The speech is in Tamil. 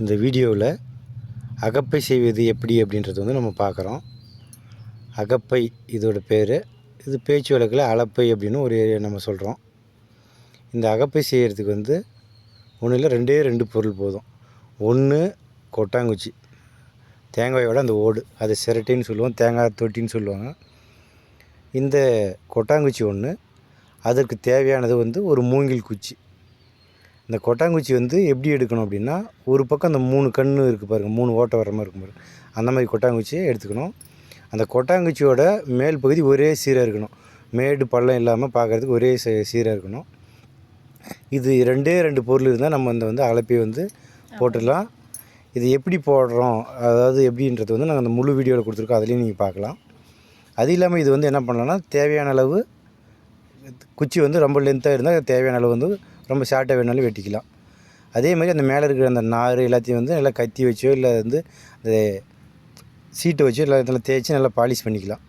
இந்த வீடியோவில் அகப்பை செய்வது எப்படி அப்படின்றது வந்து நம்ம பார்க்குறோம். அகப்பை இதோட பேர் இது பேச்சு வழக்கில் அலப்பை அப்படின்னு ஒரு நம்ம சொல்கிறோம் இந்த அகப்பை செய்கிறதுக்கு வந்து ஒன்றும் இல்லை ரெண்டே ரெண்டு பொருள் போதும். ஒன்று கொட்டாங்குச்சி. தேங்காயோட அந்த ஓடு அது சிரட்டைன்னு சொல்லுவோம் தேங்காய் தொட்டின்னு சொல்லுவாங்க. இந்த கொட்டாங்குச்சி ஒன்று அதற்கு தேவையானது வந்து ஒரு மூங்கில் குச்சி. இந்த கொட்டாங்குச்சி வந்து எப்படி எடுக்கணும் அப்படின்னா ஒரு பக்கம் அந்த மூணு கன்று இருக்குது பாருங்கள் மூணு ஓட்டை வர மாதிரி இருக்கும் பாருங்க. அந்த மாதிரி கொட்டாங்குச்சியை எடுத்துக்கணும். அந்த கொட்டாங்குச்சியோட மேல் பகுதி ஒரே சீராக இருக்கணும். மேடு பள்ளம் இல்லாமல் பார்க்குறதுக்கு ஒரே சீ- சீராக இருக்கணும். இது ரெண்டே ரெண்டு பொருள் இருந்தால் நம்ம இந்த வந்து அலப்பையை வந்து போட்டுடலாம். இது எப்படி போடுறோம் அதாவது எப்படின்றது வந்து நாங்கள் அந்த முழு வீடியோவில் கொடுத்துருக்கோம் அதுலேயும் நீங்கள் பார்க்கலாம் அது இல்லாமல் இது வந்து என்ன பண்ணலாம்னா தேவையான அளவு குச்சி வந்து ரொம்ப லென்த்தாக இருந்தால் தேவையான அளவு வந்து ரொம்ப ஷார்ட்டாக வேணாலும் வெட்டிக்கலாம். அதே மாதிரி அந்த மேலே இருக்கிற அந்த நார் எல்லாத்தையும் வந்து நல்லா கத்தி வச்சோ இல்லை வந்து அந்த சீட்டை வச்சோ இல்லை நல்லா தேய்ச்சி நல்லா பாலிஷ் பண்ணிக்கலாம்.